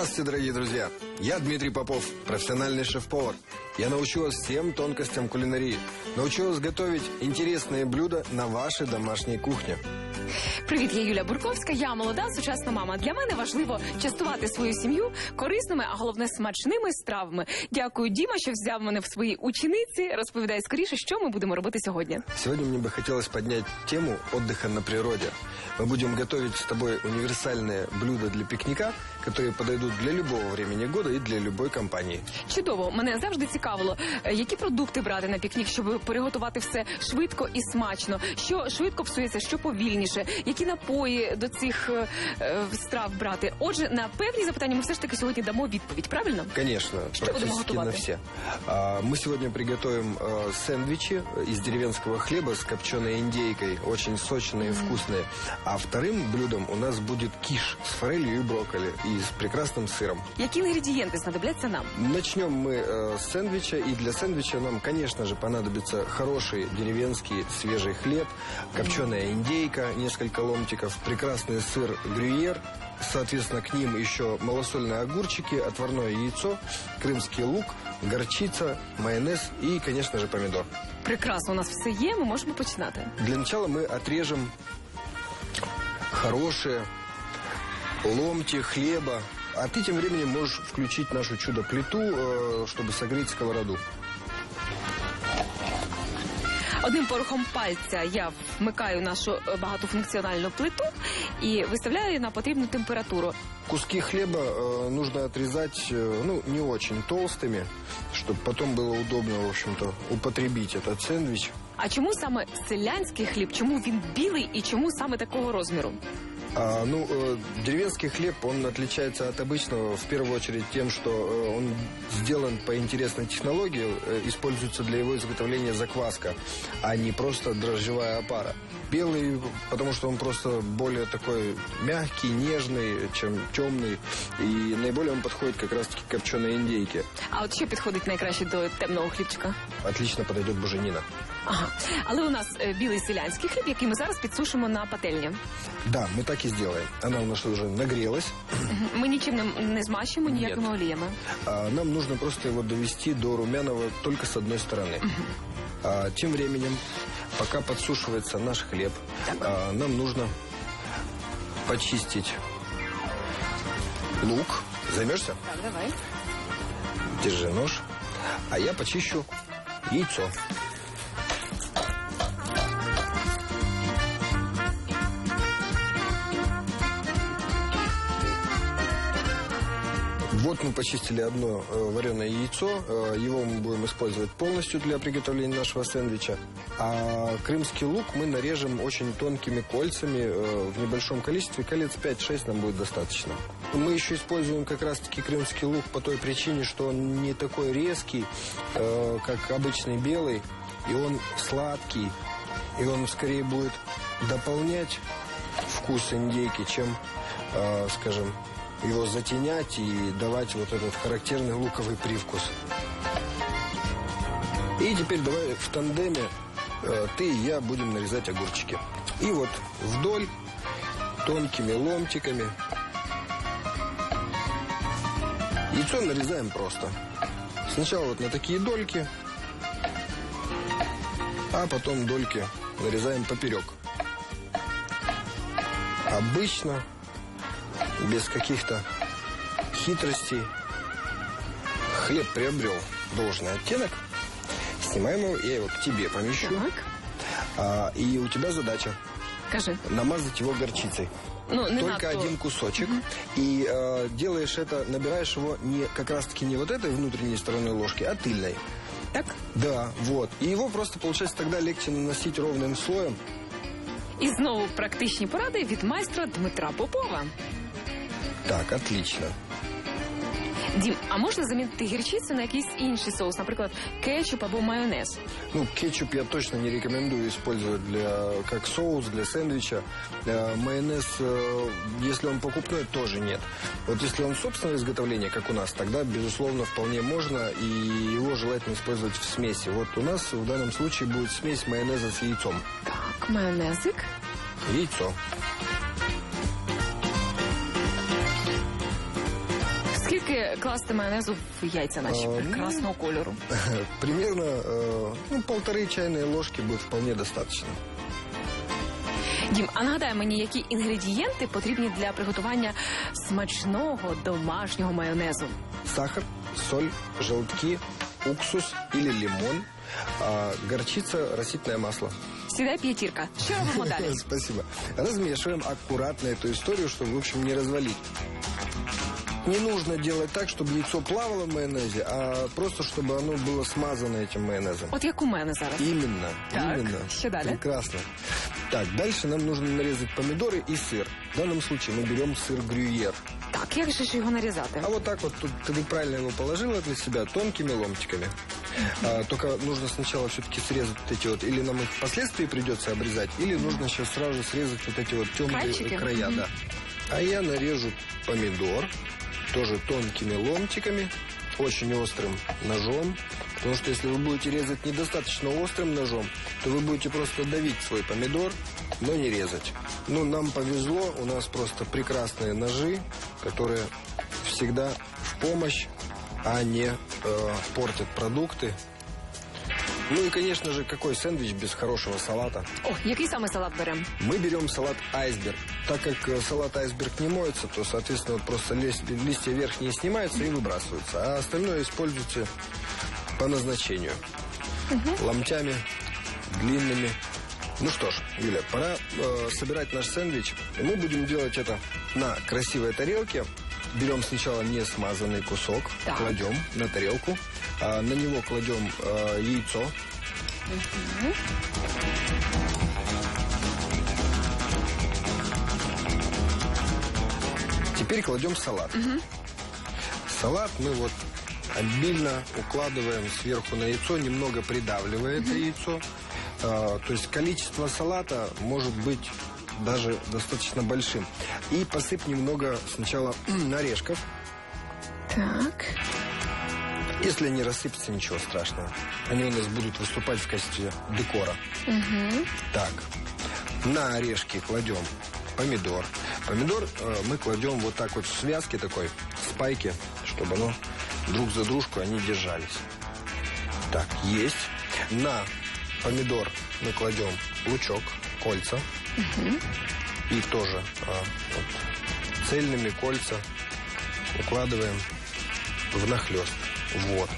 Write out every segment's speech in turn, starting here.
Здравствуйте, дорогие друзья! Я Дмитрий Попов, профессиональный шеф-повар. Я научу вас всем тонкостям кулинарии. Научу вас готовить интересные блюда на вашей домашней кухне. Привіт, я Юля Бурковська. Я молода сучасна мама. Для мене важливо частувати свою сім'ю корисними, а головне смачними стравами. Дякую, Діма, що взяв мене в свої учениці. Розповідай скоріше, що ми будемо робити сьогодні. Сегодня мне бы хотелось поднять тему отдыха на природе. Мы будем готовить с тобой универсальные блюда для пикника, которые подойдут для любого времени года и для любой компании. Чудово, мене завжди цікавило, е, які продукти брати на пікнік, щоб приготувати все швидко і смачно. Що швидко псується, що повільніше, які напої до цих е, е, страв брати. Отже, на певні запитання ми все ж таки сьогодні дамо відповідь. Правильно? Конечно, Что будем практически на готовить? все. А, Мы сегодня приготовим э, сэндвичи из деревенского хлеба с копченой индейкой, очень сочные и вкусные. А вторым блюдом у нас будет киш с форелью и брокколи и с прекрасным сыром. Які інгредієнти знадобляться нам? Начнем мы э, с сэндвича, и для сэндвича нам, конечно же, понадобится хороший деревенский свежий хлеб, копченая индейка, несколько ломтиков, прекрасный сыр грюйер, соответственно, к ним еще малосольные огурчики, отварное яйцо, крымский лук, горчица, майонез и, конечно же, помидор. Прекрасно, у нас все є. Ми можемо починати. Для начала мы отрежем хорошие ломти хлеба. А ты тем временем можешь включить нашу чудо-плиту, э, чтобы согреть сковороду. Одним порухом пальця я вмикаю нашу е, багатофункціональну плиту і виставляю її на потрібну температуру. Куски хлеба э, нужно отрезать, э, ну, не очень толстыми, чтобы потом было удобно, в общем-то, употребить этот сэндвич. А чому саме селянський хліб? Чому він білий і чому саме такого розміру? А, ну, э, деревенский хлеб, он отличается от обычного в первую очередь тем, что э, он сделан по интересной технологии, э, используется для его изготовления закваска, а не просто дрожжевая опара. Белый, потому что он просто более такой мягкий, нежный, чем темный, и наиболее он подходит как раз-таки к копченой индейке. А от що підходить найкраще до темного хлібчика? Отлично подойдет буженина. Ага. Але у нас е, білий селянський хліб, який ми зараз підсушимо на пательні. Да, мы так и сделаем. Она у нас уже нагрелась. Мгм. Ми нічим не, не змащуємо ніякими оліями. А, Нам нужно просто его довести до румяного только с одной стороны. А, Тем временем, пока подсушивается наш хлеб, а, нам нужно почистить лук. Займешься? Так, давай. Держи нож. А я почищу яйцо. Вот мы почистили одно э, вареное яйцо. Э, его мы будем использовать полностью для приготовления нашего сэндвича. А крымский лук мы нарежем очень тонкими кольцами э, в небольшом количестве. Колец 5-6 нам будет достаточно. Мы еще используем как раз-таки крымский лук по той причине, что он не такой резкий, как обычный белый. И он сладкий. И он скорее будет дополнять вкус индейки, чем, скажем, его затенять и давать вот этот характерный луковый привкус. И теперь давай в тандеме э, ты и я будем нарезать огурчики. И вот вдоль тонкими ломтиками. Яйцо нарезаем просто. Сначала вот на такие дольки, а потом дольки нарезаем поперек. Обычно без каких-то хитростей. Хлеб приобрел должный оттенок. Снимаем его, я его к тебе помещу. Так. А, и у тебя задача Кажи. намазать его горчицей. Ну, не Только надто. один кусочек. И э, делаешь это, набираешь его не как раз-таки не вот этой внутренней стороной ложки, а тыльной. Так. Да, вот. И его просто, получается, тогда легче наносить ровным слоем. І знову практичні поради від майстра Дмитра Попова. Так, отлично. Дім, а можна замінити гірчицю на якийсь інший соус, наприклад, кетчуп або майонез? Ну, кетчуп я точно не рекомендую использовать для, как соус для сэндвича. Э, майонез, э, если он покупной, тоже нет. Вот если он собственного изготовления, как у нас, тогда, безусловно, вполне можно, и его желательно использовать в смеси. Вот у нас в данном случае будет смесь майонеза с яйцом. Так, майонезик. Яйцо. класти майонезу в яйця наші А, ну, прекрасного кольору? Примерно э, ну, полторы чайные ложки будет вполне достаточно. Дім, а нагадай мені, які інгредієнти потрібні для приготування смачного домашнього майонезу? Сахар, соль, желтки, уксус или лимон, а, горчица, растительное масло. Сідай п'ятірка. Що робимо далі? Спасибо. Размешиваем аккуратно эту историю, чтобы, в общем, не развалить. Не нужно делать так, чтобы яйцо плавало в майонезе, а просто чтобы оно было смазано этим майонезом. От як у мене зараз. Именно, Так, именно. что далее? Прекрасно. Так, дальше нам нужно нарезать помидоры и сыр. В данном случае мы берем сыр грюйер. Так, як же ж його нарізати? А вот так вот тут ты правильно его положила для себя тонкими ломтиками. А, только нужно сначала все-таки срезать вот эти вот, или нам их впоследствии придется обрезать, или нужно сейчас сразу срезать вот эти вот темные Крайчики? края, да. А я нарежу помидор тоже тонкими ломтиками, очень острым ножом. Потому что если вы будете резать недостаточно острым ножом, то вы будете просто давить свой помидор, но не резать. Ну, нам повезло, у нас просто прекрасные ножи, которые всегда в помощь, а не э, портят продукты. Ну и, конечно же, какой сэндвич без хорошего салата? О, який саме салат беремо? Мы берем салат айсберг. Так как э, салат айсберг не моется, то, соответственно, просто лист- листья верхние снимаются и выбрасываются. А остальное используйте по назначению. Ломтями, длинными. Ну что ж, Юля, пора э, собирать наш сэндвич. Мы будем делать это на красивой тарелке. Берем сначала не смазанный кусок, Так. кладем на тарелку. А на него кладем э, яйцо. Теперь кладем салат. Салат мы вот обильно укладываем сверху на яйцо, немного придавливая это яйцо. А, то есть количество салата может быть даже достаточно большим. И посыпь немного сначала орешков. Так. Если они рассыпятся, ничего страшного. Они у нас будут выступать в качестве декора. Так, на орешки кладем помидор. Помидор э, мы кладем вот так вот в связке такой, спайки, чтобы оно друг за дружку они держались. Так, есть. На помидор мы кладем лучок, кольца. И тоже а, вот, цельными кольца укладываем внахлёст. Вот.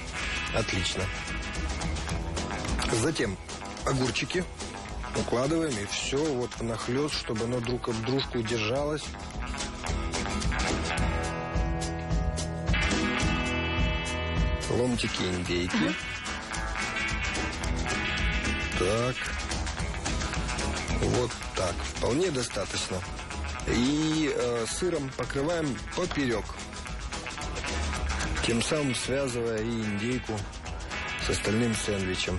Отлично. Затем огурчики укладываем и все вот внахлёст, чтобы оно друг об дружку держалось. Ломтики индейки. Так. Вот так. Вполне достаточно. И э, сыром покрываем поперек. Тем самым связывая и индейку с остальным сэндвичем.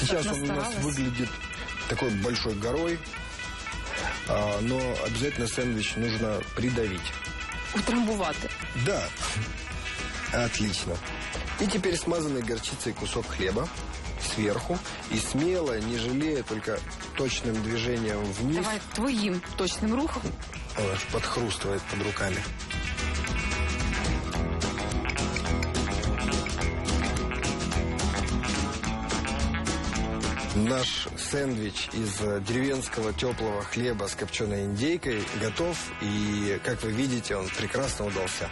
Сейчас он у нас выглядит такой большой горой, а, но обязательно сэндвич нужно придавить. Утрамбувати. Да. Отлично. И теперь смазанный горчицей кусок хлеба сверху. И смело, не жалея, только точным движением вниз. Давай твоїм точним рухом. Подхрустывает под руками. Наш сэндвич из э, деревенского теплого хлеба с копченой индейкой готов. И, как вы видите, он прекрасно удался.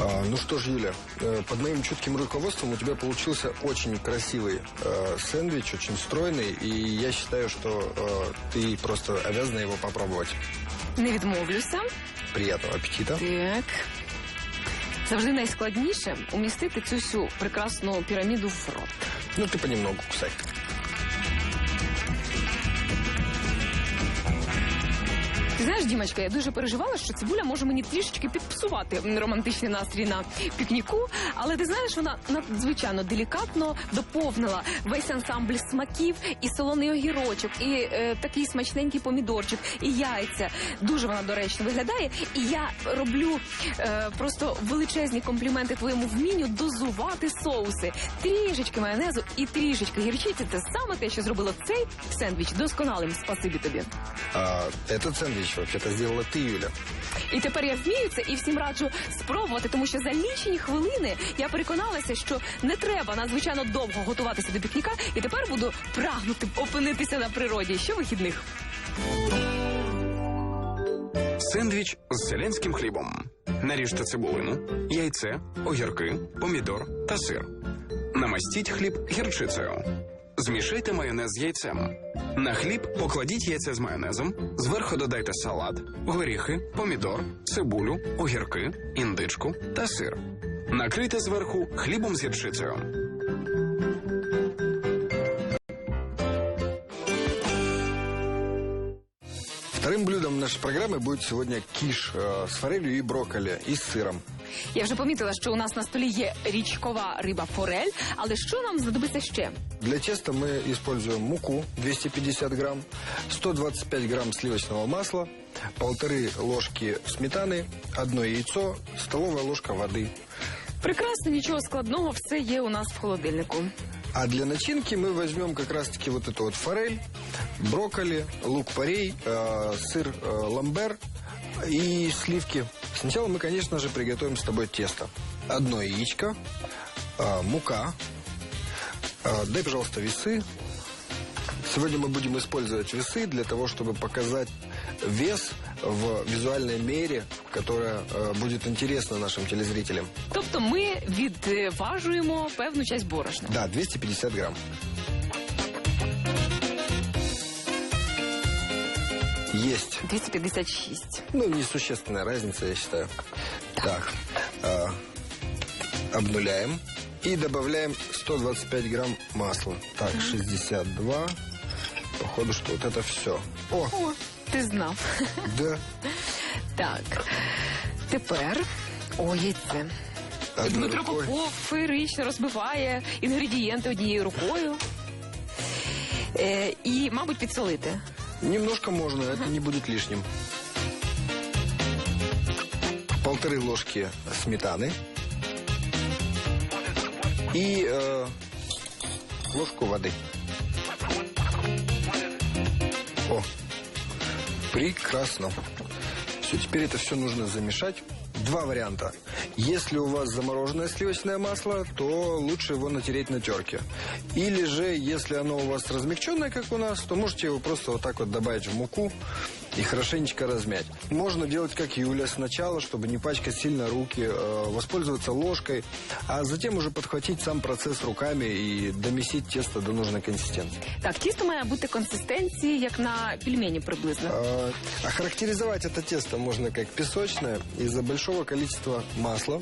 А, ну что ж, Юля, э, под моим чутким руководством у тебя получился очень красивый э, сэндвич, очень стройный, и я считаю, что э, ты просто обязана его попробовать. Не відмовлюся. Приятного аппетита. Так. Завжди найскладніше умістити цю всю прекрасну піраміду в рот. Ну, ты понемногу кусай. Знаєш, Дімочка, я дуже переживала, що цибуля може мені трішечки підпсувати романтичний настрій на пікніку. Але ти знаєш, вона надзвичайно делікатно доповнила весь ансамбль смаків і солоний огірочок, і е, такий смачненький помідорчик, і яйця. Дуже вона доречно виглядає. І я роблю е, просто величезні компліменти твоєму вмінню дозувати соуси. Трішечки майонезу і трішечки гірчиці. Це саме те, що зробило цей сендвіч досконалим. Спасибі тобі. А, этот сэндвич делать. Это сделала ты, Юля. І тепер я вмію це і всім раджу спробувати, тому що за лічені хвилини я переконалася, що не треба надзвичайно довго готуватися до пікніка, і тепер буду прагнути опинитися на природі. Що вихідних? Сендвіч з селянським хлібом. Наріжте цибулину, яйце, огірки, помідор та сир. Намастіть хліб гірчицею. Змішайте майонез з яйцем. На хліб покладіть яйце з майонезом, зверху додайте салат, горіхи, помідор, цибулю, огірки, індичку та сир. Накрийте зверху хлібом з гірчицею. Вторым блюдом нашей программы будет сегодня киш э, с форелью и брокколи и с сыром. Я вже помітила, що у нас на столі є річкова риба форель, але що нам знадобиться ще? Для теста мы используем муку 250 грамм, 125 грамм сливочного масла, полторы ложки сметаны, одно яйцо, столовая ложка воды. Прекрасно, нічого складного, все є у нас в холодильнику. А для начинки мы возьмем как раз-таки вот эту вот форель, брокколи, лук-порей, э, сыр э, ламбер и сливки. Сначала мы, конечно же, приготовим с тобой тесто. Одно яичко, э, мука. Э, дай, пожалуйста, весы. Сегодня мы будем использовать весы для того, чтобы показать вес в визуальной мере, которая э, будет интересна нашим телезрителям. Тобто ми відважуємо певну часть борошна. Да, 250 грамм. Есть. 256. Ну, несущественная разница, я считаю. Так. э, обнуляем. И добавляем 125 грамм масла. Так, 62. Походу, что вот это все. О, О, ти знав. да. Так. Тепер. О, яйце. Одной Дмитро рукой. Попов феєрично розбиває інгредієнти однією рукою. Е, і, мабуть, підсолити. Немножко можно, это не будет лишним. Полторы ложки сметаны. И э, ложку воды. О, прекрасно. Все, теперь это все нужно замешать. Два варианта. Если у вас замороженное сливочное масло, то лучше его натереть на терке. Или же, если оно у вас размягченное, как у нас, то можете его просто вот так вот добавить в муку и хорошенечко размять. Можно делать, как Юля, сначала, чтобы не пачкать сильно руки, э, воспользоваться ложкой, а затем уже подхватить сам процесс руками и домесить тесто до нужной консистенции. Так, тісто має бути консистенції, як на пельмені приблизно. Э, Охарактеризовать это тесто можно как песочное. Из-за большого количества масла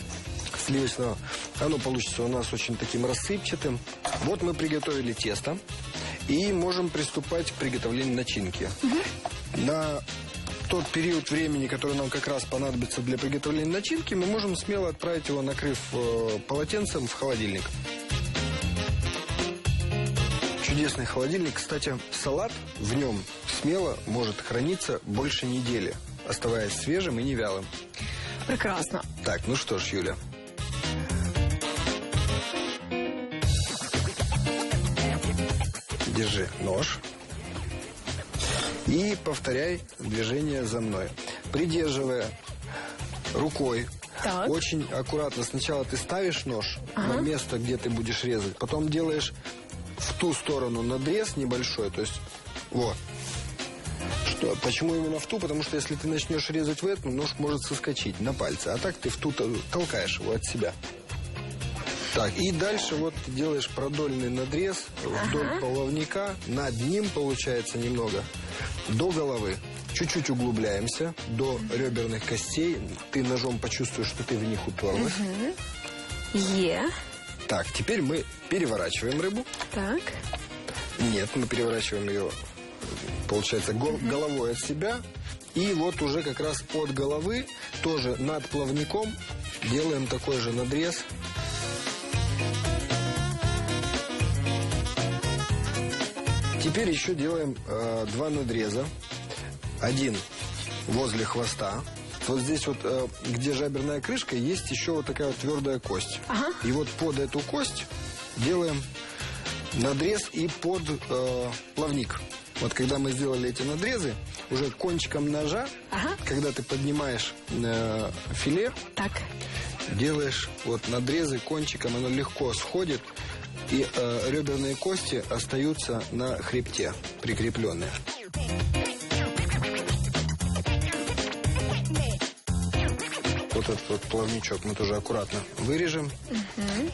сливочного оно получится у нас очень таким рассыпчатым. Вот мы приготовили тесто и можем приступать к приготовлению начинки. На тот период времени, который нам как раз понадобится для приготовления начинки, мы можем смело отправить его, накрыв э, полотенцем в холодильник. Чудесный холодильник. Кстати, салат в нем смело может храниться больше недели, оставаясь свежим и не вялым. Прекрасно. Так, ну что ж, Юля. Держи нож. И повторяй движение за мной. Придерживая рукой. Так. Очень аккуратно. Сначала ты ставишь нож на место, где ты будешь резать. Потом делаешь в ту сторону надрез небольшой. То есть, вот. Что, почему именно в ту? Потому что если ты начнешь резать в эту, нож может соскочить на пальцы. А так ты в ту тол- толкаешь его от себя. Так, и дальше вот ты делаешь продольный надрез вдоль половника. Над ним получается немного до головы. Чуть-чуть углубляемся до реберных костей. Ты ножом почувствуешь, что ты в них уперлась. Є. Так, теперь мы переворачиваем рыбу. Так. Нет, мы переворачиваем ее, получается, гол- головой от себя. И вот уже как раз от головы, тоже над плавником, делаем такой же надрез. Теперь еще делаем э, два надреза. Один возле хвоста. Вот здесь вот, э, где жаберная крышка, есть еще вот такая вот твердая кость. Ага. И вот под эту кость делаем надрез и под э, плавник. Вот когда мы сделали эти надрезы, уже кончиком ножа, Ага. когда ты поднимаешь э, филе, Так. делаешь вот надрезы кончиком, оно легко сходит, и э, реберные кости остаются на хребте, прикрепленные. Вот этот вот плавничок мы тоже аккуратно вырежем,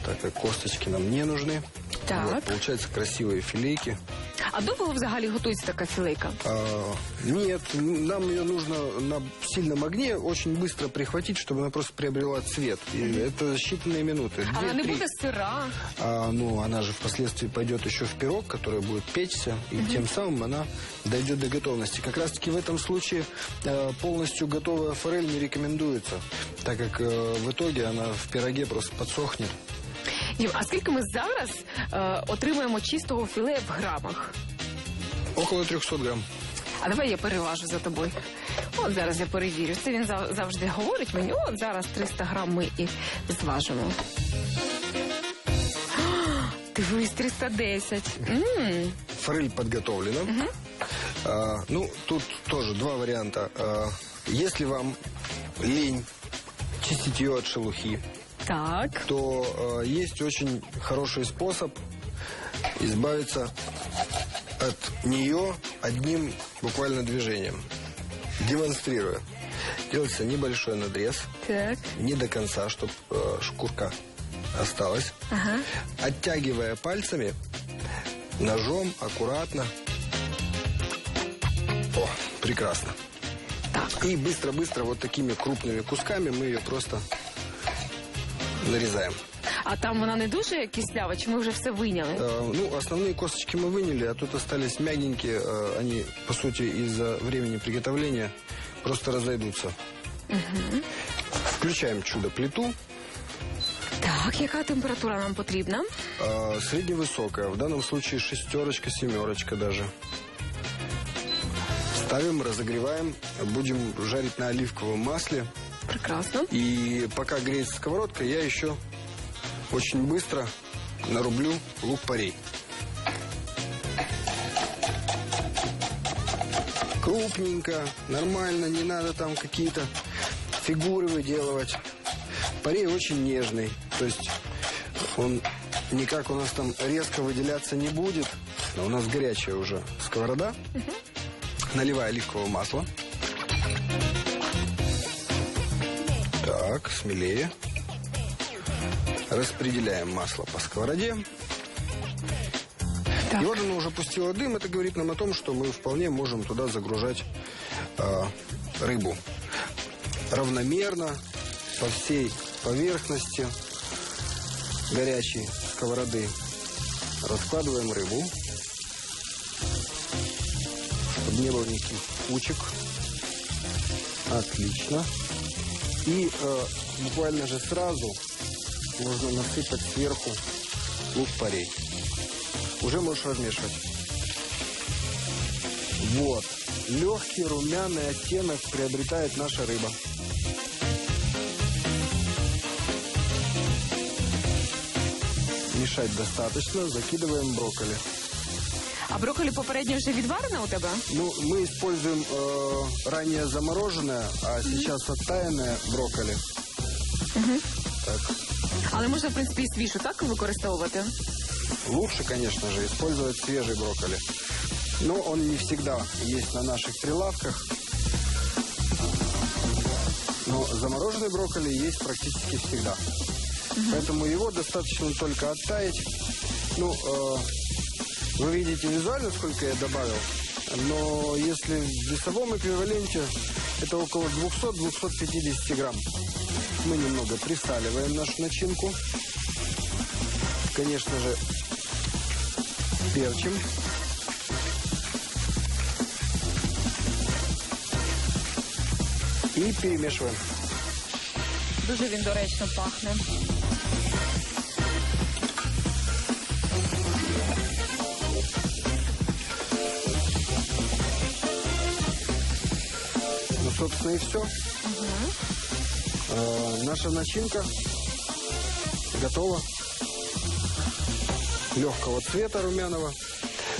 так как косточки нам не нужны. Так. Вот, получаются красивые филейки. А довго взагалі готується така філейка? А, нет, нам ее нужно на сильном огне очень быстро прихватить, чтобы она просто приобрела цвет. И это считанные минуты. А вона не Две-три. буде сира. А, ну, она же впоследствии пойдет еще в пирог, который будет печься, и тем самым она дойдет до готовности. Как раз-таки в этом случае э, полностью готовая форель не рекомендуется, так как э, в итоге она в пироге просто подсохнет. Дім, а скільки ми зараз е, отримуємо чистого філе в грамах? Около 300 грамм. А давай я переважу за тобою. От зараз я перевірю. Це він зав- завжди говорить мені. От зараз 300 грам ми і зважимо. Дивись, 310. М, Форель подготовлена. А, ну, тут тоже два варианта. А, если вам лень чистить ее от шелухи, Так. то э, есть очень хороший способ избавиться от нее одним буквально движением. Демонстрируя. Делается небольшой надрез, Так. не до конца, чтобы шкурка осталась. Ага. Оттягивая пальцами, ножом, аккуратно. О, прекрасно. Так. И быстро-быстро вот такими крупными кусками мы ее просто нарезаем. А там вона не дуже кислява, чи ми вже все вийняли? Э, ну, основные косточки мы выняли, а тут остались мягенькие. э, они, по сути, из-за времени приготовления просто разойдутся. Включаем чудо-плиту. Так, яка температура нам потрібна? э, средневысокая, в данном случае шестерочка, семерочка даже. Ставим, разогреваем, будем жарить на оливковом масле. Прекрасно. И пока греется сковородка, я еще очень быстро нарублю лук-порей. Крупненько, нормально, не надо там какие-то фигуры выделывать. Порей очень нежный, то есть он никак у нас там резко выделяться не будет. Но у нас горячая уже сковорода. Наливаю оливковое масло. Так, смелее. Распределяем масло по сковороде. Так. И вот оно уже пустило дым. Это говорит нам о том, что мы вполне можем туда загружать а, рыбу. Равномерно, по всей поверхности горячей сковороды. Раскладываем рыбу. Чтобы не было никаких кучек. Отлично. И э, буквально же сразу можно насыпать сверху лук-порей. Уже можешь размешивать. Вот. Легкий румяный оттенок приобретает наша рыба. Мешать достаточно. Закидываем брокколи. А брокколі попередньо вже відварена у тебе? Ну, мы используем э, ранее замороженное, а сейчас оттаянное брокколи. Так. Але можна, в принципі, і свіжу так використовувати. Лучше, конечно же, использовать свежий брокколи. Но он не всегда есть на наших прилавках. Но замороженный брокколи есть практически всегда. Поэтому его достаточно только оттаять. Ну, э, вы видите визуально, сколько я добавил. Но если в весовом эквиваленте, это около 200-250 грамм. Мы немного присаливаем нашу начинку. Конечно же, перчим. И перемешиваем. Дуже він доречно пахне. Собственно, и все. наша начинка готова. Легкого цвета румяного.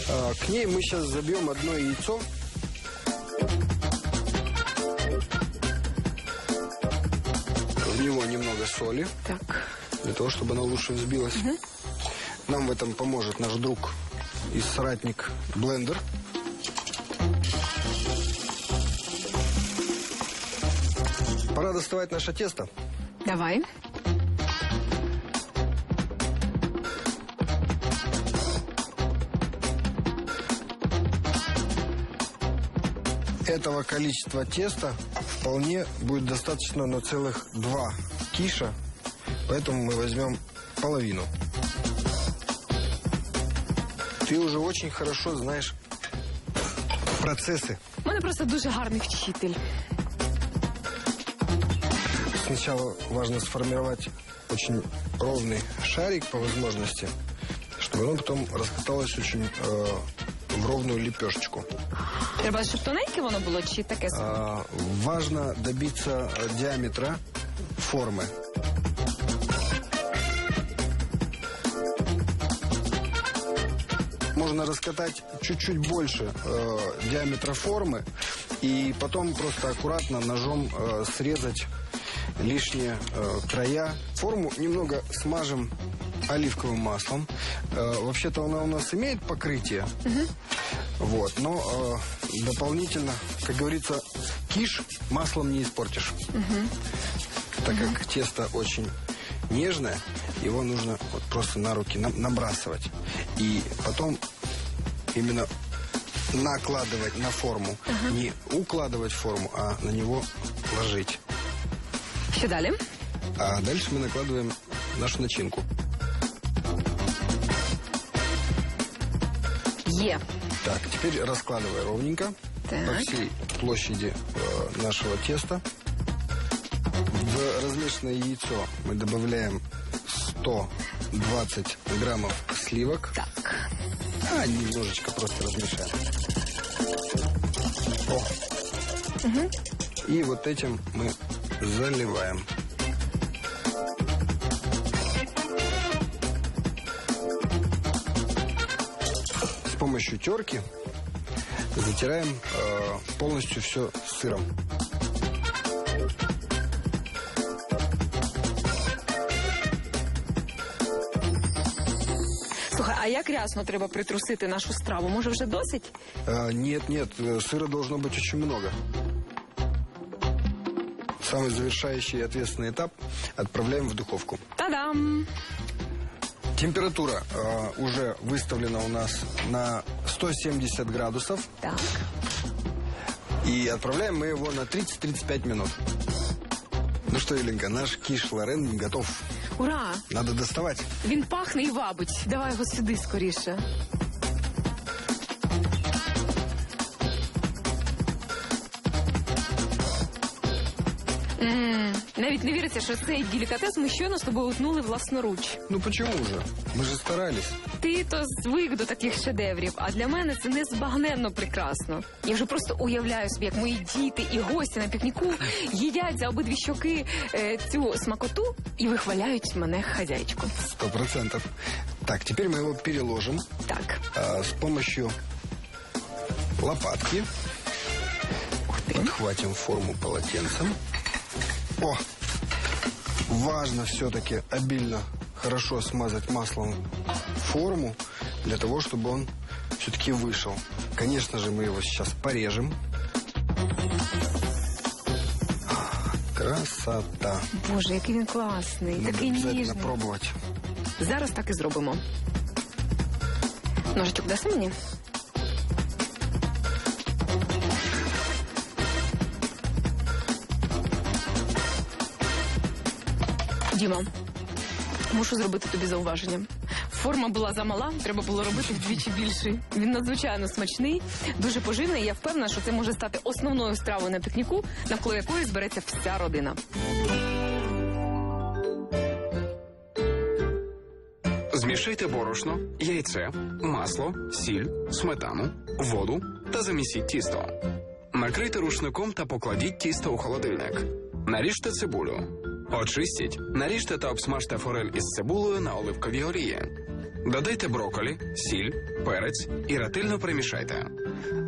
А, К ней мы сейчас забьем одно яйцо. В него немного соли, Так. для того, чтобы она лучше взбилась. Нам в этом поможет наш друг и соратник блендер. Пора доставать наше тесто. Давай. Этого количества теста вполне будет достаточно на целых два киша, поэтому мы возьмем половину. Ты уже очень хорошо знаешь процессы. У мене просто дуже гарний вчитель. Сначала важно сформировать очень ровный шарик по возможности, чтобы оно потом раскаталось очень э, в ровную лепешечку. Треба, щоб тоненьке воно було, чи таке собі? А, важно добиться э, диаметра формы. Можно раскатать чуть-чуть больше э, диаметра формы и потом просто аккуратно ножом э, срезать лишние э, края. Форму немного смажем оливковым маслом. Э, вообще-то она у нас имеет покрытие. Вот, но э, дополнительно, как говорится, киш маслом не испортишь. Так как тесто очень нежное, его нужно вот просто на руки на- набрасывать. И потом именно накладывать на форму. Не укладывать форму, а на него ложить. Що далі? А дальше мы накладываем нашу начинку. Є. Так, теперь раскладывай ровненько Так. по всей площади э, нашего теста. В размешанное яйцо мы добавляем 120 граммов сливок. Так. А, немножечко просто размешаем. О. И вот этим мы заливаем. С помощью терки затираем э, полностью все сыром. Слухай, а як рясно треба притрусити нашу страву? Може, вже досить? Э, нет, нет, э, сыра должно быть очень много Самый завершающий и ответственный этап отправляем в духовку. Та-дам! Температура э, уже выставлена у нас на 170 градусов. Так. И отправляем мы его на 30-35 минут. Ну что, Еленка, наш киш Лорен готов. Ура! Надо доставать. Він пахне і вабить. Давай його сюди скоріше. М, Навіть не віриться, що цей делікатес ми щойно з тобою утнули власноруч. Ну почему же? Мы же старались. Ти то звик до таких шедеврів, а для мене це незбагненно прекрасно. Я вже просто уявляю собі, як мої діти і гості на пікніку їдять за обидві щоки е, цю смакоту і вихваляють мене хазяйчку. Сто процентов. Так, теперь мы его переложим Так, а, с помощью лопатки. ух ти. Подхватим форму полотенцем. О! Важно все-таки обильно хорошо смазать маслом форму, для того, чтобы он все-таки вышел. Конечно же, мы его сейчас порежем. Красота. Боже, який він класний, Надо такий обязательно ніжний. пробовать. Зараз так і зробимо. Ножичок даси мені? Діма, мушу зробити тобі зауваження. Форма була замала, треба було робити вдвічі більший. Він надзвичайно смачний, дуже поживний. Я впевнена, що це може стати основною стравою на пікніку, навколо якої збереться вся родина. Змішайте борошно, яйце, масло, сіль, сметану, воду та замісіть тісто. Накрийте рушником та покладіть тісто у холодильник. Наріжте цибулю. Очистіть, наріжте та обсмажте форель із цибулею на оливковій олії. Додайте брокколі, сіль, перець і ретельно перемішайте.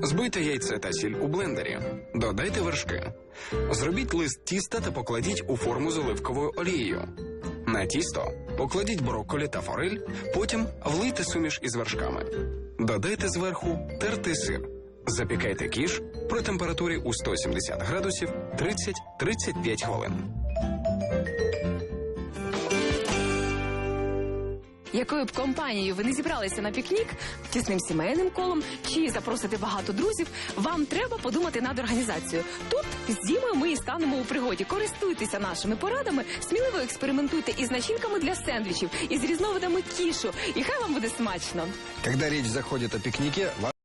Збийте яйце та сіль у блендері. Додайте вершки. Зробіть лист тіста та покладіть у форму з оливковою олією. На тісто покладіть брокколі та форель, потім влийте суміш із вершками. Додайте зверху тертий сир. Запікайте кіш при температурі у 170 градусів 30-35 хвилин. Якою б компанією ви не зібралися на пікнік тісним сімейним колом чи запросити багато друзів, вам треба подумати над організацією. Тут з Дімою ми і станемо у пригоді. Користуйтеся нашими порадами, сміливо експериментуйте із начинками для сендвічів, із різновидами кішу, і хай вам буде смачно. Когда речь заходит о пикнике,